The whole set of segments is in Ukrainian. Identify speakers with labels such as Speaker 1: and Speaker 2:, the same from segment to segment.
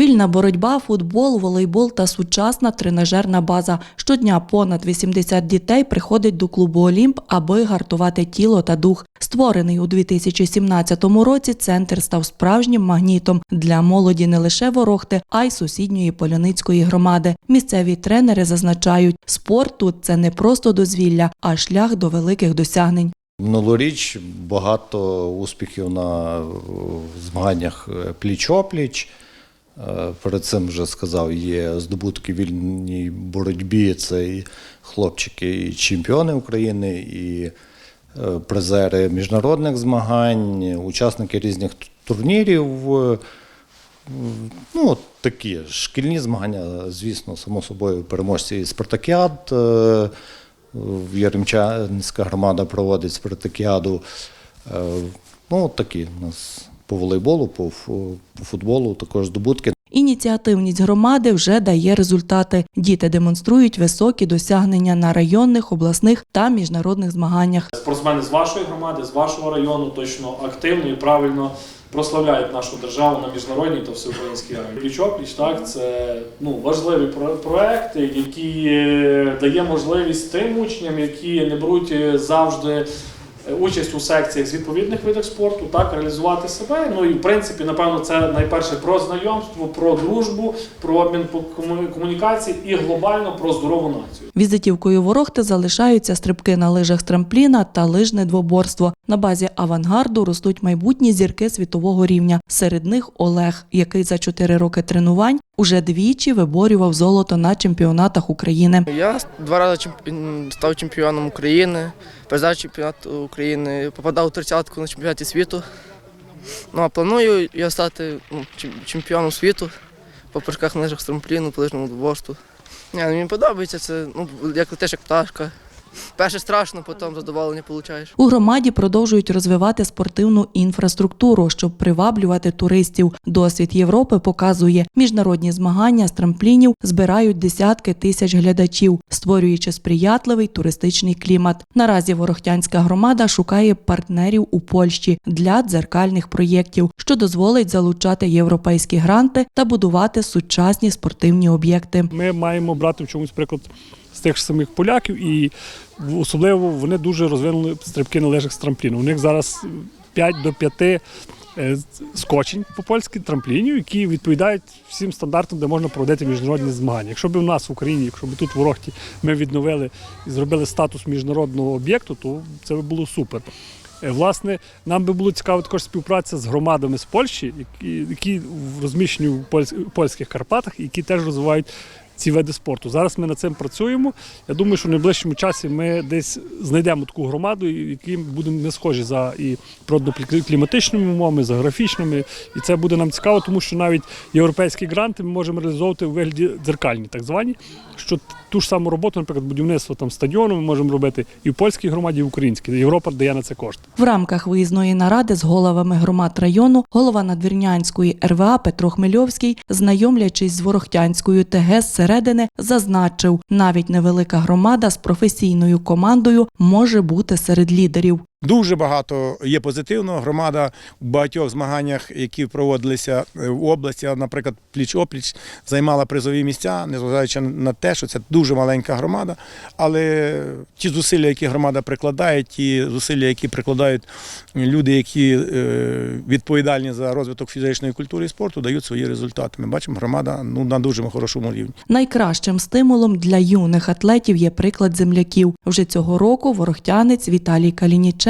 Speaker 1: Вільна боротьба, футбол, волейбол та сучасна тренажерна база. Щодня понад 80 дітей приходить до клубу Олімп, аби гартувати тіло та дух. Створений у 2017 році центр став справжнім магнітом для молоді не лише Ворохти, а й сусідньої Поляницької громади. Місцеві тренери зазначають, спорт тут це не просто дозвілля, а шлях до великих досягнень.
Speaker 2: Минулоріч багато успіхів на е, змаганнях е, пліч-опліч. Е, Перед цим вже сказав, є здобутки вільній боротьбі. Це і хлопчики, і чемпіони України, і е, призери міжнародних змагань, учасники різних турнірів. Е, Ну, такі шкільні змагання, звісно, само собою, переможці спартакіад. е, Яремчанська громада проводить спартакіаду. Е, Ну, такі у нас по волейболу, по, по футболу також здобутки.
Speaker 1: Ініціативність громади вже дає результати. Діти демонструють високі досягнення на районних, обласних та міжнародних змаганнях.
Speaker 3: Спортсмени з вашої громади, з вашого району точно активно і правильно прославляють нашу державу на міжнародній та всеукраїнській арені. Пліч-опліч, так, це ну, важливі про- проекти, які е, дає можливість тим учням, які не беруть е, завжди участь у секціях з відповідних видах спорту, так, реалізувати себе. Ну і в принципі, напевно, це найперше про знайомство, про дружбу, про обмін по кому- комунікацій і глобально про здорову націю.
Speaker 1: Візитівкою Ворохти залишаються стрибки на лижах з трампліна та лижне двоборство. На базі авангарду ростуть майбутні зірки світового рівня. Серед них Олег, який за чотири роки тренувань уже двічі виборював золото на чемпіонатах України.
Speaker 4: Я два рази став чемпіоном України, призер чемпіонату України, попадав у тридцятку на чемпіонаті світу. Ну а планую я стати ну, чемпіоном світу по прыжках на лижах з трампліну, по лижному двоборству. Ні, ну, мені подобається це, ну, як летиш як пташка. Перше страшно, потім задоволення отримуєш.
Speaker 1: У громаді продовжують розвивати спортивну інфраструктуру, щоб приваблювати туристів. Досвід Європи показує, міжнародні змагання з трамплінів збирають десятки тисяч глядачів, створюючи сприятливий туристичний клімат. Наразі Ворохтянська громада шукає партнерів у Польщі для дзеркальних проєктів, що дозволить залучати європейські гранти та будувати сучасні спортивні об'єкти.
Speaker 5: Ми маємо брати в чомусь приклад з тих самих поляків, і особливо вони дуже розвинули стрибки на лежах з трампліну. У них зараз 5 до 5 е, скочень по польськи трамплінів, які відповідають всім стандартам, де можна проводити міжнародні змагання. Якщо б у нас в Україні, якщо б тут в Ворохті ми відновили і зробили статус міжнародного об'єкту, то це би було супер. Е, Власне, нам би було цікаво також співпраця з громадами з Польщі, які розміщені в польських Карпатах, які теж розвивають ці види спорту. Зараз ми над цим працюємо. Я думаю, що в найближчому часі ми десь знайдемо таку громаду, які будемо не схожі за і природно-кліматичними умовами, за графічними. І це буде нам цікаво, тому що навіть європейські гранти ми можемо реалізовувати у вигляді дзеркальні, так звані. Що ту ж саму роботу, наприклад, будівництво там стадіону ми можемо робити і в польській громаді, і в українській. Європа дає на це кошти.
Speaker 1: В рамках виїзної наради з головами громад району голова Надвірнянської РВА Петро Хмельовський, знайомлячись з Ворохтянською ТГ зсередини, зазначив, навіть невелика громада з професійною командою може бути серед лідерів.
Speaker 6: Дуже багато є позитивного. Громада в багатьох змаганнях, які проводилися е, в області, наприклад, пліч-опліч займала призові місця, незважаючи на те, що це дуже маленька громада. Але ті зусилля, які громада прикладає, ті зусилля, які прикладають люди, які е, відповідальні за розвиток фізичної культури і спорту, дають свої результати. Ми бачимо, громада ну, на дуже хорошому рівні.
Speaker 1: Найкращим стимулом для юних атлетів є приклад земляків. Вже цього року ворохтянець Віталій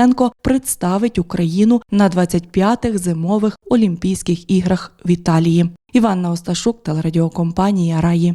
Speaker 1: Калініченко представить Україну на 25-х зимових Олімпійських іграх в Італії. Іванна Осташук, телерадіокомпанія Раї.